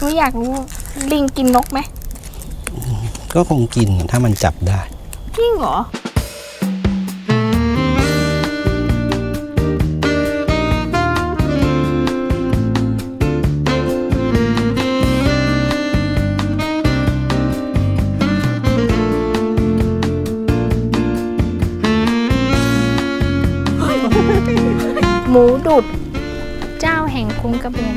หนูอยากรู้ลิงกินนกไหมก็คงกินถ้ามันจับได้ จริงเหรอ หมูดุด เจ้าแห่งคุ้งกระเบน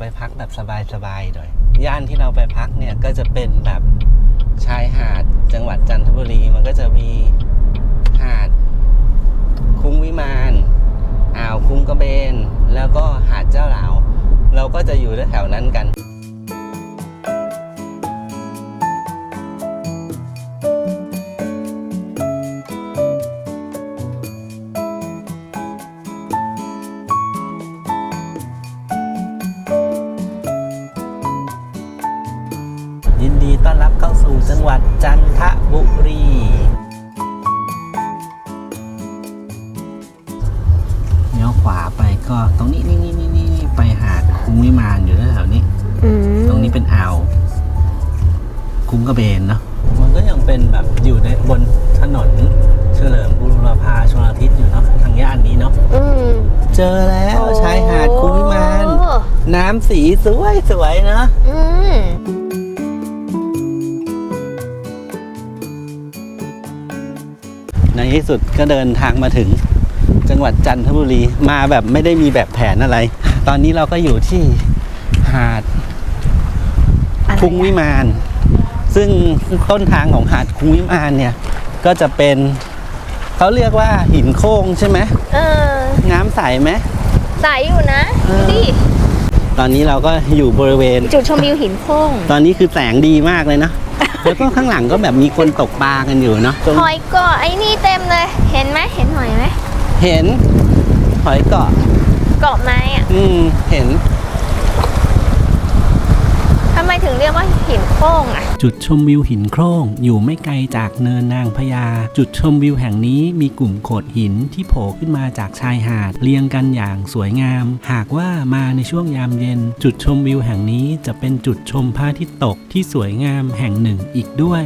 ไปพักแบบสบายๆหน่อย ย่านที่เราไปพักเนี่ยก็จะเป็นแบบชายหาดจังหวัดจันทบุรี มันก็จะมีหาดคุ้งวิมานอ่าวคุ้งกระเบน แล้วก็หาดเจ้าหลาว เราก็จะอยู่แถวๆนั้นกัน งหวัดจันทบุรี เลี้ยวขวาไปก็ตรงนี้นี่นี่นี่นี่ไปหาดคุ้งวิมานอยู่แถวๆนี้ อืมตรงนี้เป็นอ่าว คุ้งกระเบนเนาะ มันก็ยังเป็นแบบอยู่ในบนถนนเฉลิมบุรพาชลทิศอยู่เนาะทางย่านนี้เนาะ อืมเจอแล้วชายหาดคุ้งวิมาน โอ้น้ำสีสวยสวยๆเนาะ อืม ที่สุดก็เดินทางมาถึงจังหวัดจันทบุรีมาแบบไม่ได้มีแบบแผนอะไร ตอนนี้เราก็อยู่ที่หาดอะไรคุ้งวิมาน ซึ่งต้นทางของหาดคุ้งวิมานเนี่ย ก็จะเป็นเขาเรียกว่าหินโค้งใช่ไหมเออ น้ำใสไหมใสอยู่นะเออดูดิ ตอนนี้เราก็อยู่บริเวณ จุดชมวิวหินโค้งตอนนี้คือแสงดีมากเลยนะ แล้วก็ข้างหลังก็แบบมีคนตกปลากันอยู่เนาะตรงหอยเกาะไอ้นี่เต็มเลย เห็นไหมเห็นหอยไหมเห็นหอยเกาะเกาะไม้อะอืมเห็นทำไมถึงเรียกว่าหินโค้งอะ จุดชมวิวหินโคร่งอยู่ไม่ไกลจากเนินนางพญาจุดชมวิวแห่งนี้มีกลุ่มโขดหินที่โผล่ขึ้นมาจากชายหาด เรียงกันอย่างสวยงาม หากว่ามาในช่วงยามเย็น จุดชมวิวแห่งนี้จะเป็นจุดชมพระอาทิตย์ตกที่สวยงามแห่งหนึ่งอีกด้วย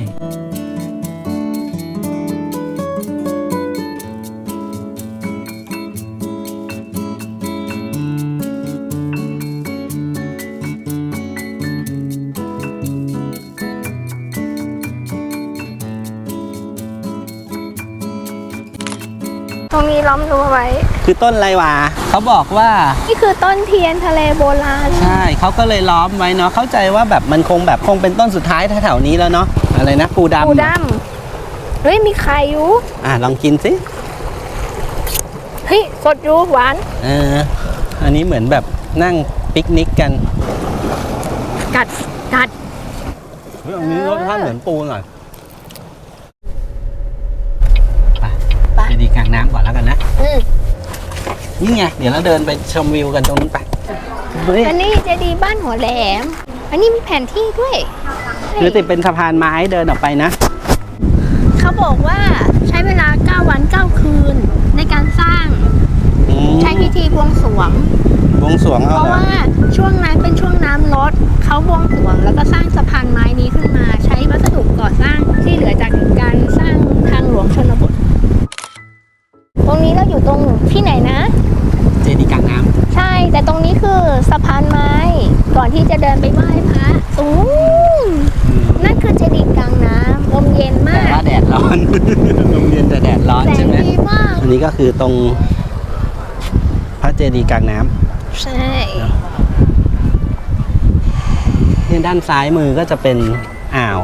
มรั้วไว้ คือต้นอะไรวะเขาบอกว่า นี่คือต้นเทียนทะเลโบราณ ใช่เขาก็เลยล้อมไว้เนาะเข้าใจว่าแบบมันคงแบบคงเป็นต้นสุดท้ายแถวๆนี้แล้วเนาะอะไรนะปูดำปูดำเฮ้ยมีไข่อยู่อะลองกินสิเฮ้ยสดอยู่หวานเอออันนี้เหมือนแบบนั่งปิกนิกกัน กัดกัดเฮ้ยอันนี้รสชาติเหมือนปูหน่อยไป ไป ไปดี กลางน้ำก่อนแล้วกันนะอืมนี่ไงเดี๋ยวเราเดินไปชมวิวกันตรงนู้นไปเฮ้ยอันนี้เจดีย์บ้านหัวแหลม อันนี้มีแผนที่ด้วยคือติดเป็นสะพานไม้เดินออกไปนะ เขาบอกว่าใช้เวลา 9 วัน 9 คืน ในการสร้างอืมใช้พิธีบวงสรวงบวงสรวงเพเอาราะเหรอว่าช่วงนั้นเป็นช่วงน้ำลดเขาบวงสรวงแล้วก็สร้างสะพานไม้นี้ขึ้นมา ใช้วัสดุก่อสร้างที่เหลือจากการสร้างทางหลวงชนบท ตรงนี้เราอยู่ตรงที่ไหนนะ เจดีย์กลางน้ใช่ แต่ตรงนี้คือสะพานไม้ ก่อนที่จะเดินไปไหว้พระตรงนู้นำอืมนั่นคือเจดีย์กลางน้ำลมเย็นมาแต่กว่าแดดร้อนโรงเรียนแต่แดดร้อนแสใช่งไหมดีมากอันนี้ก็คือตรง พระเจดีย์กลางน้ำใช่เนี่ยด้านซ้ายมือก็จะเป็นอ่าว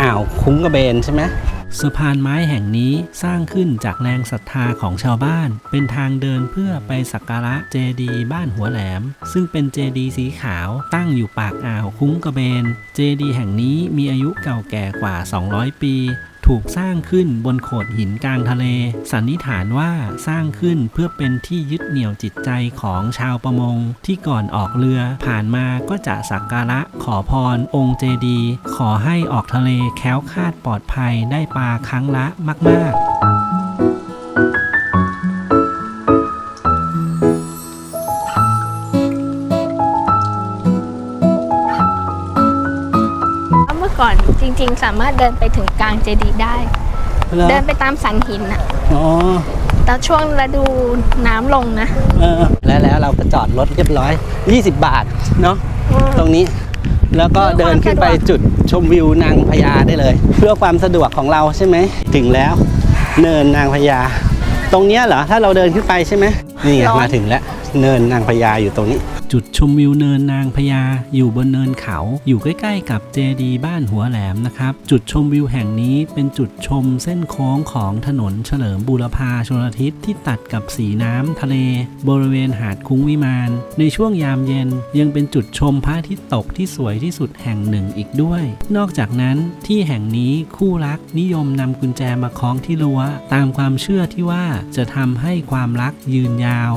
อ่าวคุ้งกระเบนใช่ไหม สะพานไม้แห่งนี้สร้างขึ้นจากแรงศรัทธาของชาวบ้าน เป็นทางเดินเพื่อไปสักการะเจดีย์บ้านหัวแหลม ซึ่งเป็นเจดีย์สีขาวตั้งอยู่ปากอ่าวคุ้งกระเบน เจดีย์แห่งนี้มีอายุเก่าแก่กว่า 200 ปี ถูกสร้างขึ้นบนโขดหินกลางทะเล สันนิษฐานว่าสร้างขึ้นเพื่อเป็นที่ยึดเหนี่ยวจิตใจของชาวประมง ที่ก่อนออกเรือผ่านมาก็จะสักการะขอพรองค์เจดีขอให้ออกทะเลแค้วคาดปลอดภัยได้ปลาครั้งละมาก ๆ ก่อน จริง ๆ สามารถเดินไปถึงกลางเจดีย์ได้แล้วเดินไปตามสันหินอะอ๋อแต่ช่วงฤดูน้ำลงนะ เออแล้วแล้วเราก็จอดรถเรียบร้อย 20 บาทเนาะตรงนี้ แล้วก็เดินขึ้นไปจุดชมวิวนางพญาได้เลย เพื่อความสะดวกของเราใช่ไหมถึงแล้ว เนินนางพญาตรงเนี้ยเหรอถ้าเราเดินขึ้นไปใช่ไหมนี่ไงร้อน มาถึงแล้วเนินนางพญาอยู่ตรงนี้ จุดชมวิวเนินนางพญาอยู่บนเนินเขาอยู่ใกล้ๆ กับเจดีบ้านหัวแหลมนะครับ จุดชมวิวแห่งนี้เป็นจุดชมเส้นโค้งของถนนเฉลิมบูรพาชลทิศที่ตัดกับสีน้ำทะเล บริเวณหาดคุ้งวิมาน ในช่วงยามเย็นยังเป็นจุดชมพระอาทิตย์ตกที่สวยที่สุดแห่งหนึ่งอีกด้วย นอกจากนั้นที่แห่งนี้คู่รักนิยมนำกุญแจมาคล้องที่รั้ว ตามความเชื่อที่ว่าจะทำให้ความรักยืนยาว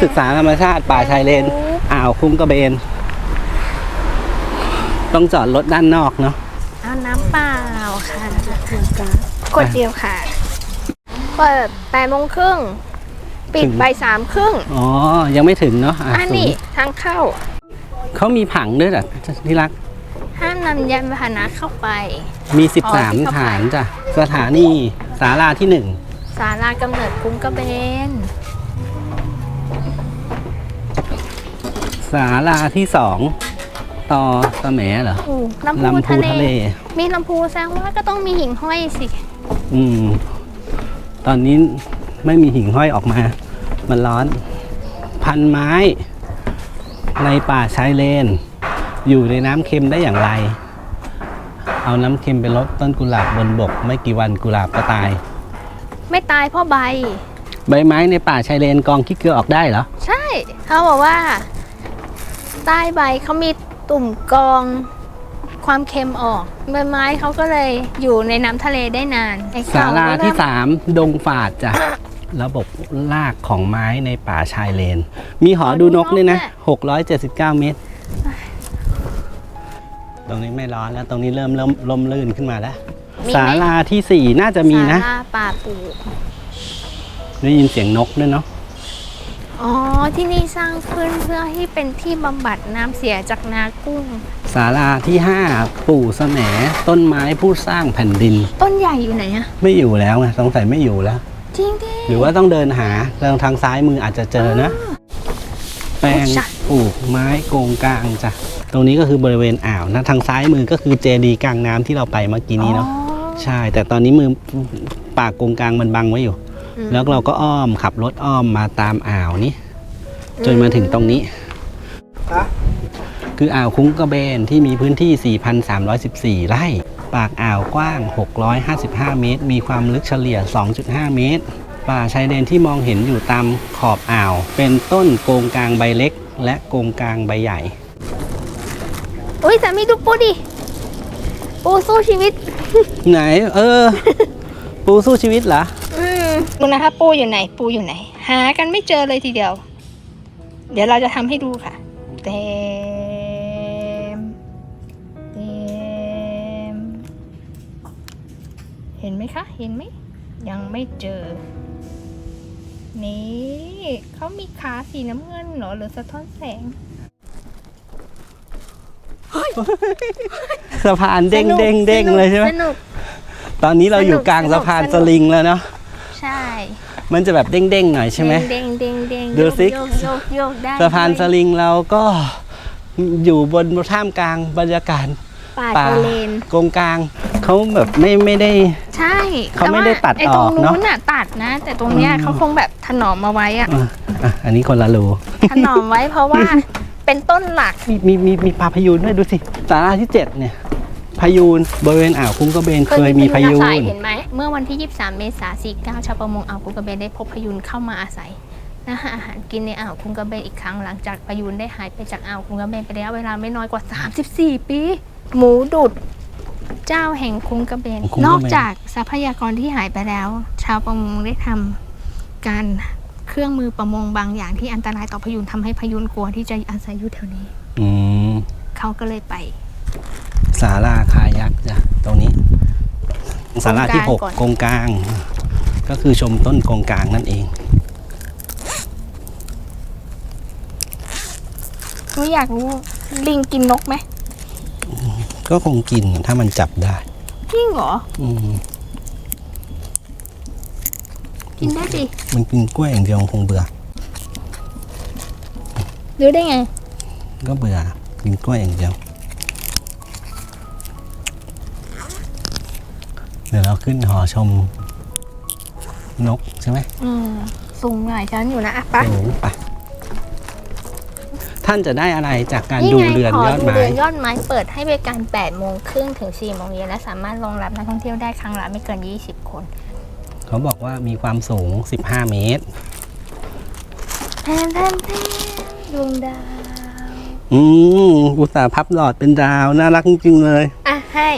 ศูนย์ศึกษาธรรมชาติป่าชายเลน อ่าวคุ้งกระเบน ต้องจอดรถด้านนอกเนาะเอาน้ำเปล่าค่ะกดเดียวค่ะ เปิดแปดโมงครึ่ง ปิดถึงบ่ายสามครึ่ง อ๋อ ยังไม่ถึงเนาะอะอันศูนนี้ย์ทางเข้า เขามีผังด้วยเหรอที่รัก ห้ามนำยานพาหนะเข้าไป มีอ๋อที่เข้า13ไปฐานจ้ะ สถานีสาราที่หนึ่ง สารากำเนิดคุ้งกระเบน สาราที่สองต่อสแหมเหรออู้ลำพูลำพูทะเล ทะเล มีลำพูแสดงว่าก็ต้องมีหิ่งห้อยสิ อืม ตอนนี้ไม่มีหิ่งห้อยออกมา มันร้อน พันไม้ ในป่าชายเลน อยู่ในน้ำเค็มได้อย่างไร เอาน้ำเค็มไปลดต้นกุหลาบบนบก ไม่กี่วันกุหลาบก็ตาย ไม่ตายเพราะใบ ใบไม้ในป่าชายเลนกองขี้เกลือออกได้เหรอ ใช่ เขาบอกว่า ใต้ใบเขามีตุ่มกรองความเค็มออกใบไม้เขาก็เลยอยู่ในน้ำทะเลได้นานไอ้สาเก่ราที่ก็เริ่มสามดงฝาดจ้ะ ระบบลากของไม้ในป่าชายเลน มีหอดูนกด้วยนะ 679 เมตร ตรงนี้ไม่ร้อนแล้ว ตรงนี้เริ่มเริ่มลมลื่นขึ้นมาแล้วมีไหมศาลาที่สี่น่าจะมีนะ ศาลาป่าปูกได้ยินเสียงนกด้วยเนาะ อ๋อ ที่นี่สร้างขึ้นเพื่อให้เป็นที่บำบัดน้ำเสียจากนากุ้ง ศาลาที่ห้าปู่แสมต้นไม้ผู้สร้างแผ่นดิน ต้นใหญ่อยู่ไหนอะไม่อยู่แล้วไงสงสัยไม่อยู่แล้ว จริงดิ หรือว่าต้องเดินหาทางทางซ้ายมืออาจจะเจอนะ แปลงจ้ะปลูกไม้โกงกลางจ้ะตรงนี้ก็คือบริเวณอ่าวนะทางซ้ายมือก็คือเจดีย์กลางน้ำที่เราไปเมื่อกี้นี้เนาะอ๋อใช่ แต่ตอนนี้มือปากโกงกลางมันบังไว้อยู่อืม แล้วเราก็อ้อมขับรถอ้อมมาตามอ่าวนี้ จนมาถึงตรงนี้ คืออ่าวคุ้งกระเบนที่มีพื้นที่ 4,314 ไร่ ปากอ่าวกว้าง 655 เมตร มีความลึกเฉลี่ย 2.5 เมตร ป่าชายเลนที่มองเห็นอยู่ตามขอบอ่าว เป็นต้นโกงกลางใบเล็ก และโกงกลางใบใหญ่อุ้ยแต่ไม่ดูปูดิปูสู้ชีวิต ไหน เออ ปูสู้ชีวิตเหรออืม ดูนะคะปูอยู่ไหน ปูอยู่ไหน หากันไม่เจอเลยทีเดียว เดี๋ยวเราจะทำให้ดูค่ะเต็มเต็มเห็นไหมคะ เห็นไหม ยังไม่เจอ นี่เขามีขาสีน้ำเงินเหรอหรือสะท้อนแสงสะพานเด้งเด้งเด้งเลยใช่ไหมสนุก ตอนนี้เราอยู่สนุกกลางสนุกสะพานสนุกสลิงแล้วเนาะใช่ มันจะแบบเด้งๆหน่อยใช่ไหมเด้งเด้งเด้งดูสิโยกโยกโยกได้สะพานสลิงเราก็อยู่บนท่ามกลางบรรยากาศป่าป่าชายเลนกงกลางเขาแบบไม่ไม่ได้ ใช่เขาไม่ได้ตัดไอ้ตรงออกเนอะนู้นน่ะตัดนะ แต่ตรงเนี้ยอืมเขาคงแบบถนอมมาไว้อะอะอะอันนี้คนละรูถนอมไว้เพราะว่าเป็นต้นหลักมีมีมีมีปลาพยูนด้วยดูสิสาราที่เจ็ดเนี่ย พยูนบริเวณอ่าวคุ้งกระเบนเคยมีพยูอาศันเห็นไหมเมื่อวันที่ 23 เมษายน 49 ชาวประมงอ่าวคุงกระเบนได้พบพยูนเข้ามาอาศัยและหาอาหารกินในอ่าวคุงกระเบนอีกครั้งหลังจากพยูนได้หายไปจากอ่าวคุงกระเบนไประยะเวลาไม่น้อยกว่า 34 ปี หมูดุดเจ้าแห่งคุงกระเบนคุงกระเบน นอกจากทรัพยากรที่หายไปแล้ว ชาวประมงได้ทำการเครื่องมือประมงบางอย่างที่อันตรายต่อพยูนทำให้พยูนกลัวที่จะอาศัยอยู่แถวนี้ อืมเขาก็เลยไป ศาลาคายักจ้ะตรงนี้ศาลาที่หกก่อนกงกลาง ก็คือชมต้นกงกลางนั่นเองหนูอยากรู้ลิงกินนกไหมก็คงกินถ้ามันจับได้จริงเหรออืมกินได้สิมันกินกล้วยอย่างเดียวคงเบื่อรู้ได้ไง ก็เบื่อกินกล้วยอย่างเดียว เดี๋ยวเราขึ้นหอชมนกใช่ไหมอืมสูงหน่อยฉันอยู่นะอะปะสูงไปท่านจะได้อะไรจากการนี่ดูไงเรือนหอยอดดูไม้เรือนยอดไม้เปิดให้บริการ8โมงครึ่งถึง4โมงเย็นและสามารถรองรับนักท่องเที่ยวได้ครั้งละไม่เกิน 20 คน เขาบอกว่ามีความสูง 15 เมตร แทนแทนแทนดวงดาว อืมอุตส่าห์พับหลอดเป็นดาว น่ารักจริงๆเลย อะให้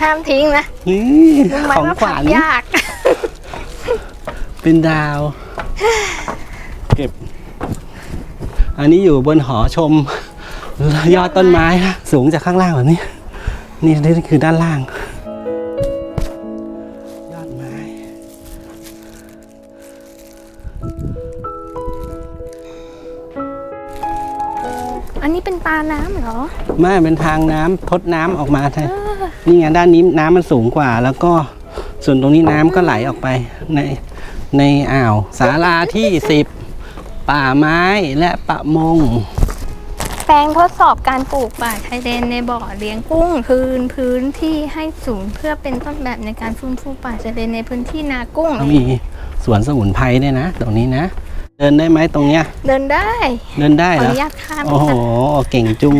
ห้ามทิ้งนะนี่รู้ไหมของว่าขพัวับญยาก เป็นดาว เก็บ อันนี้อยู่บนหอชม ยอดต้นไม้นะสูงจากข้างล่างแบบนี้ นี่นี่คือด้านล่าง ไม่เป็นทางน้ำทดน้ำออกมาแทนนี่ไงด้านนี้น้ำมันสูงกว่า แล้วก็ส่วนตรงนี้น้ำก็ไหลออกไปในในอ่าวสาลาที่สิบป่าไม้และประมง แปลงทดสอบการปลูกป่าชายเลนในบ่อเลี้ยงกุ้งพื้นพื้นที่ให้สูงเพื่อเป็นต้นแบบในการฟื้นฟูป่าชายเลนในพื้นที่นากุ้งเขามีสวนสมุนไพรด้วยนะ ตรงนี้นะ เดินได้ไหมตรงเนี้ย เดินได้เดินได้ขอเหรออนุญาตข้ามโอ้โหค่ะเก่งจุง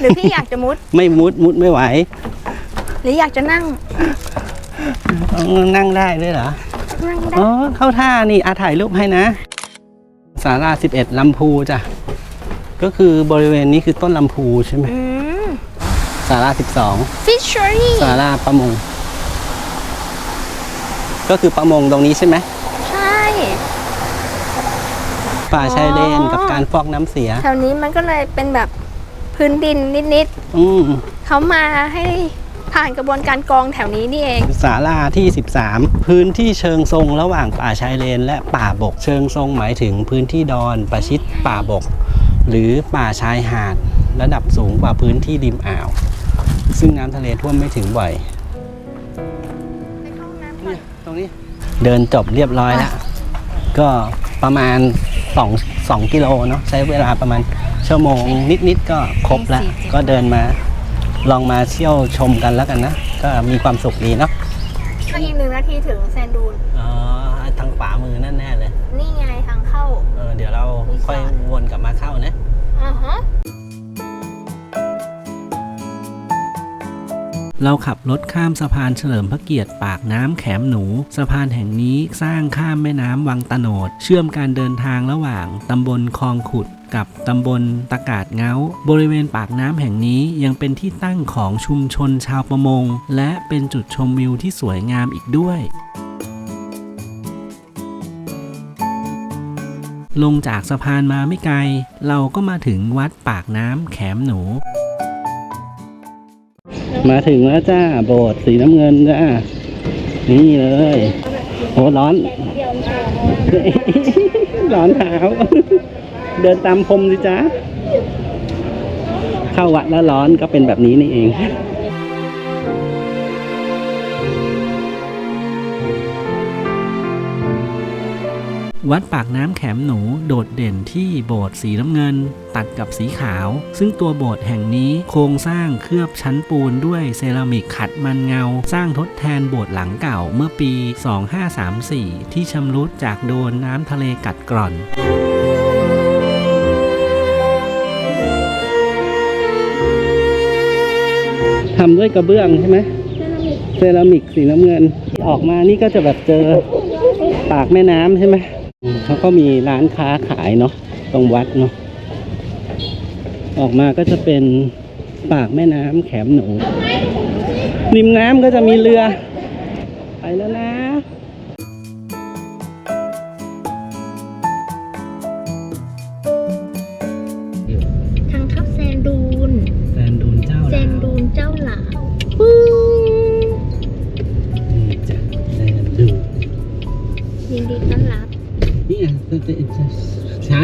หรือพี่อยากจะมุด ไม่มุดมุดไม่ไหวหรืออยากจะนั่งเออนั่งได้ด้วยเหรอ นั่งได้อ๋อ เข้าท่านี่อาถ่ายรูปให้นะสาราสิบเอ็ดลำพูจ้ะ ก็คือบริเวณนี้คือต้นลำพูใช่ไหมอืมสาราสิบสอง fishery สาราประมง ก็คือประมงตรงนี้ใช่ไหมใช่ ป่าชายเลนอ๋อกับการฟอกน้ำเสีย แถวนี้มันก็เลยเป็นแบบพื้นดินนิดอืมๆเขามาให้ผ่านกระบวนการกรองแถวนี้นี่เองศาลาที่ 13 พื้นที่เชิงทรงระหว่างป่าชายเลน และป่าบก เชิงทรงหมายถึงพื้นที่ดอนประชิดป่าบก หรือป่าชายหาด ระดับสูงกว่าพื้นที่ริมอ่าว ซึ่งน้ำทะเลท่วมไม่ถึงบ่อยเนี่ยตรงนี้เดินจบเรียบร้อยแล้ว ก็ประมาณ 2 2กิโลเนาะใช้เวลาประมาณชั่วโมงนิดๆก็ครบแล้ว ก็เดินมาลองมาเที่ยวชมกันแล้วกันนะ ก็มีความสุขดีเนาะก็อีกหนึ่งนาทีถึงแซนดูนอ๋อทางขวามือนั่นแน่เลย นี่ไงทางเข้า เออเดี๋ยวเราค่อยวนกลับมาเข้านะอ่าฮะ เราขับรถข้ามสะพานเฉลิมพระเกียรติปากน้ำแขมหนู สะพานแห่งนี้สร้างข้ามแม่น้ำวังตะโนด เชื่อมการเดินทางระหว่างตำบลคลองขุดกับตำบลตะกาดเงาบริเวณปากน้ำแห่งนี้ยังเป็นที่ตั้งของชุมชนชาวประมง และเป็นจุดชมวิวที่สวยงามอีกด้วยลงจากสะพานมาไม่ไกล เราก็มาถึงวัดปากน้ำแขมหนู มาถึงแล้วจ้า โบสถ์สีน้ำเงินจ้า นี่เลยโอ้ร้อน ร้อนเท้า เดินตามพรมสิจ้า เข้าวัดแล้วร้อนก็เป็นแบบนี้นี่เอง วัดปากน้ำแขมหนูโดดเด่นที่โบสถ์สีน้ำเงิน ตัดกับสีขาว ซึ่งตัวโบสถ์แห่งนี้โครงสร้างเคลือบชั้นปูนด้วยเซรามิกขัดมันเงา สร้างทดแทนโบสถ์หลังเก่าเมื่อปี 2534 ที่ชำรุดจากโดนน้ำทะเลกัดกร่อนทำด้วยกระเบื้องใช่ไหมเซรามิกสีน้ำเงิน ออกมานี่ก็จะแบบเจอปากแม่น้ำใช่ไหมอืม เขาก็มีร้านค้าขายเนาะตรงวัดเนาะออกมาก็จะเป็นปากแม่น้ำแขมหนูริมน้ำก็จะมีเรือ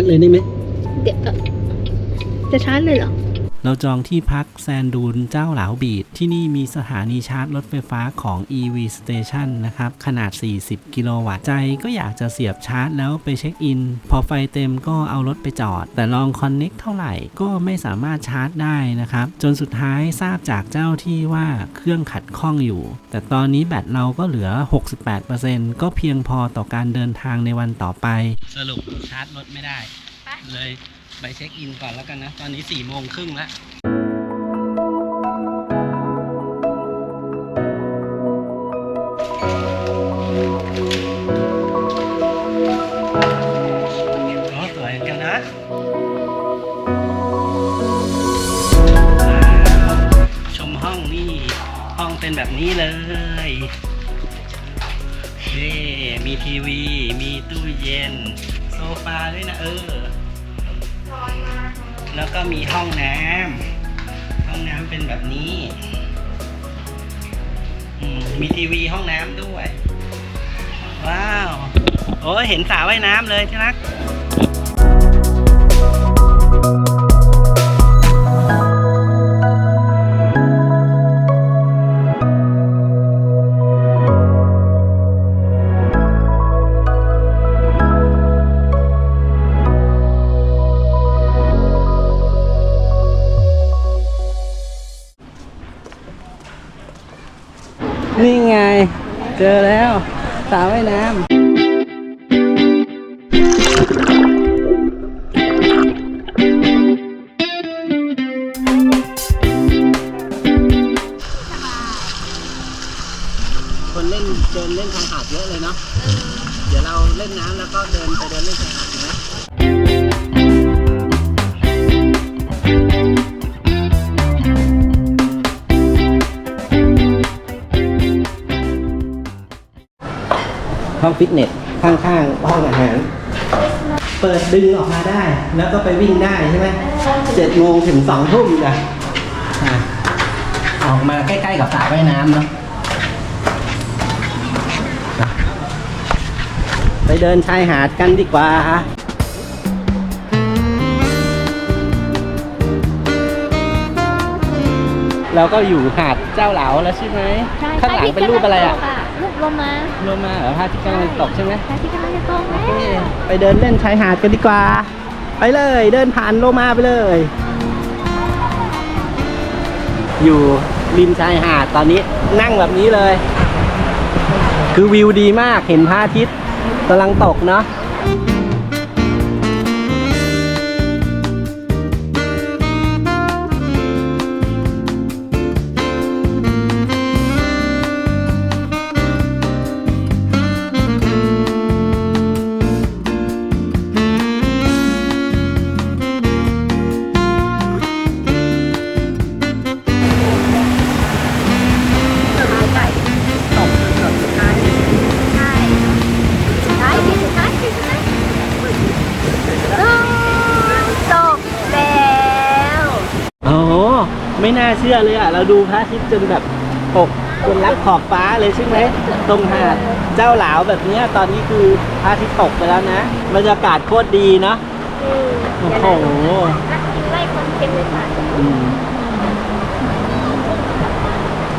เลยได้ไหมเดี๋ยวจะชาร์จเลยเหรอ เราจองที่พักแซนดูนเจ้าหลาวบีด ที่นี่มีสถานีชาร์จรถไฟฟ้าของ EV Station นะครับ ขนาด 40 กิโลวัตต์ ใจก็อยากจะเสียบชาร์จแล้วไปเช็คอิน พอไฟเต็มก็เอารถไปจอด แต่ลองคอนเน็กเท่าไหร่ก็ไม่สามารถชาร์จได้นะครับ จนสุดท้ายทราบจากเจ้าที่ว่าเครื่องขัดข้องอยู่ แต่ตอนนี้แบตเราก็เหลือ 68%ก็เพียงพอต่อการเดินทางในวันต่อไป สรุปชาร์จรถไม่ได้เลย ไปเช็คอินก่อนแล้วกันนะ ตอนนี้4โมงครึ่งแล้วรอตัวเองกันนะชมห้องนี้ห้องเป็นแบบนี้เลยนี่มีทีวี มีตู้เย็น โซฟาด้วยนะเออ แล้วก็มีห้องน้ำห้องน้ำเป็นแบบนี้มีทีวีห้องน้ำด้วย ว้าว โอ้ยเห็นสาว่ายน้ำเลยที่รัก สร ฟิตเนสข้างๆห้องอาหาร เปิดดึงออกมาได้ แล้วก็ไปวิ่งได้ใช่ไหมเจ็ดโมงถึงสองทุ่มจ้ะอะออกมาใกล้ๆกับสระว่ายน้ำเนาะอะไปเดินชายหาดกันดีกว่าเราก็อยู่หาดเจ้าเหลาแล้วใช่ไหมใช่ข้างหลังเป็นรูปอะไรอะ รูปโลมาลงมาเหรอพระอาทิตย์กำลังตกใช่ไหมพระอาที่กำลังจะตกแล้วโอเคไปเดินเล่นชายหาดกันดีกว่า ไปเลยเดินผ่านโลมาไปเลย อยู่ริมชายหาดตอนนี้นั่งแบบนี้เลย คือวิวดีมากเห็นพระอาทิตย์กำลังตกเนาะ น่าเชื่อเลยอะ เราดูพระอาทิตย์จนแบบตกจนรับขอบฟ้าเลยใช่ไหมตรงหาดเจ้าหลาวแบบเนี้ยตอนนี้คือพระอาทิตย์ตกไปแล้วนะบรรยากาศโคตรดีเนาะโอ้โหไล่คนเค็มเลยค่ะอืม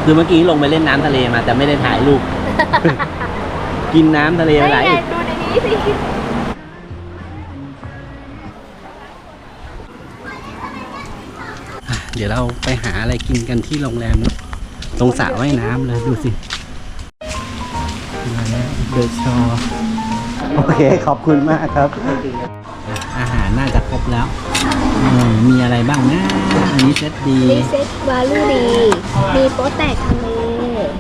คือเมื่อกี้ลงไปเล่นน้ำทะเลมาแต่ไม่ได้ถ่ายรูปกินน้ำทะเลไปหลายไงดูในนี้สิ เดี๋ยวเราไปหาอะไรกินกันที่โรงแรมเนอะตรงสระว่ายน้ำเลยดูสิมาแล้วเดอะชอโอเคขอบคุณมากครับ อาหารน่าจะครบแล้วเออมีอะไรบ้างนะอันนี้เซตดีรีเซ็ตวาลูดีมีโป๊ะแตกทะเล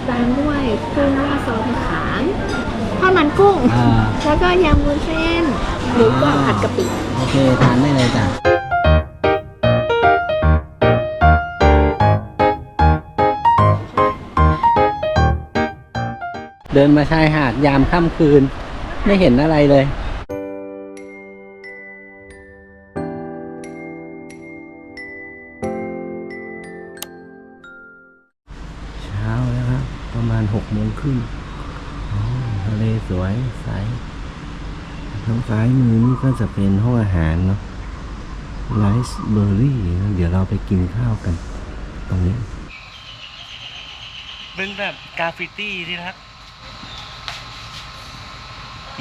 ตามด้วยกุ้งราดซอสมะขามทอดมันกุ้ง อ่า แล้วก็ยำวุ้นเส้น หมูกรอบผัดกะปิ โอเค ทานได้เลยจ้ะ เดินมาชายหาดยามค่ำคืน ไม่เห็นอะไรเลย เช้าแล้วครับ ประมาณหกโมงครึ่งอ๋อทะเลสวยใสทางซ้ายมือนี่ก็จะเป็นห้องอาหารเนาะไลซ์เบอร์รี่เดี๋ยวเราไปกินข้าวกัน ตรงนี้ เป็นแบบกราฟฟิตี้ที่รัก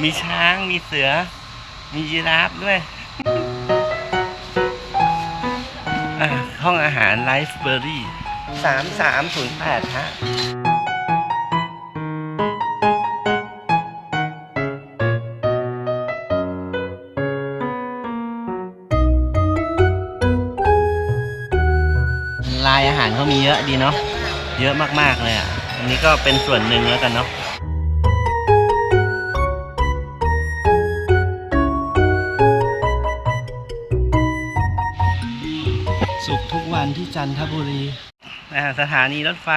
มีช้าง มีเสือ มียีราฟด้วย ห้องอาหารไลฟ์เบอร์รี่สามสามศูนย์แปดฮะลายอาหารเขามีเยอะดีเนาะ เยอะมากๆเลยอะ อันนี้ก็เป็นส่วนหนึ่งแล้วกันเนาะ ทุกวันที่จันทบุรีอ่าสถานีรถไฟ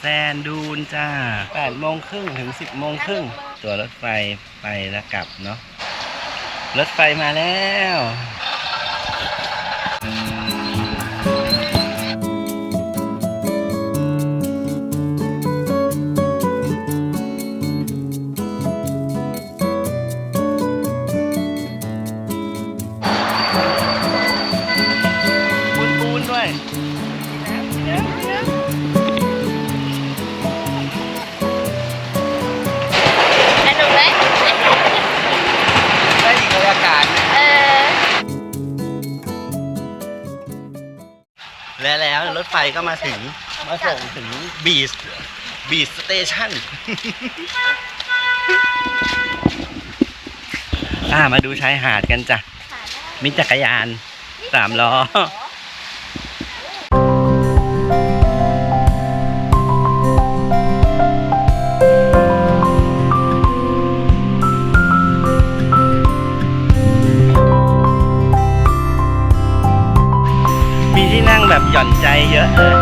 แซนดูนจ้า8โมงครึ่งถึง 10โมงครึ่งตัวรถไฟไปแล้วกลับเนาะรถไฟมาแล้ว ก็มาถึงมาส่งถึงบีชบีชสเตชันอ่ามาดูชายหาดกันจ้ะ มีจักรยานสามล้อ ย่อนใจเยอะเลย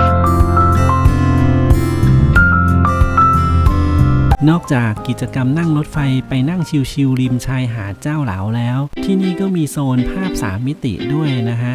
นอกจากกิจกรรมนั่งรถไฟไปนั่งชิวๆริมชายหาดเจ้าเหลาแล้ว ที่นี่ก็มีโซนภาพสามมิติด้วยนะฮะ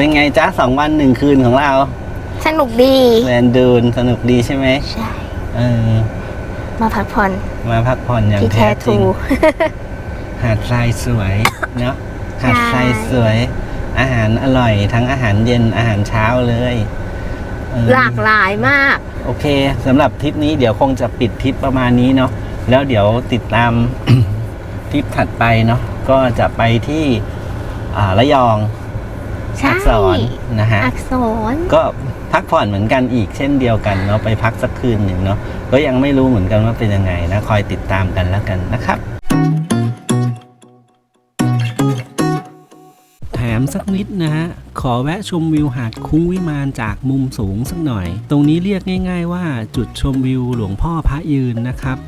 เป็นไงจ้าสองวันหนึ่งคืนของเราสนุกดีแลนดูนสนุกดีใช่ไหมใช่เออมาพักผ่อนมาพักผ่อนอย่างที่แท้แท้จริทู ง หาดทรายสวยเนาะหาดทรายสวย อาหารอร่อยทั้งอาหารเย็นอาหารเช้าเลยเออ หลากหลายมาก โอเคสำหรับทริปนี้เดี๋ยวคงจะปิดทริปประมาณนี้เนาะแล้วเดี๋ยวติดตาม ทริปถัดไปเนาะก็จะไปที่อ่าระยอง ใช่ อักษรนะฮะ อักษร ก็พักผ่อนเหมือนกันอีกเช่นเดียวกันเนาะไปพักสักคืนหนึ่งเนาะก็ยังไม่รู้เหมือนกันว่าเป็นยังไงนะคอยติดตามกันแล้วกันนะครับ แถมสักนิดนะฮะ ขอแวะชมวิวหาดคุ้งวิมานจากมุมสูงสักหน่อย ตรงนี้เรียกง่าย ๆ ว่าจุดชมวิวหลวงพ่อพระยืนนะครับ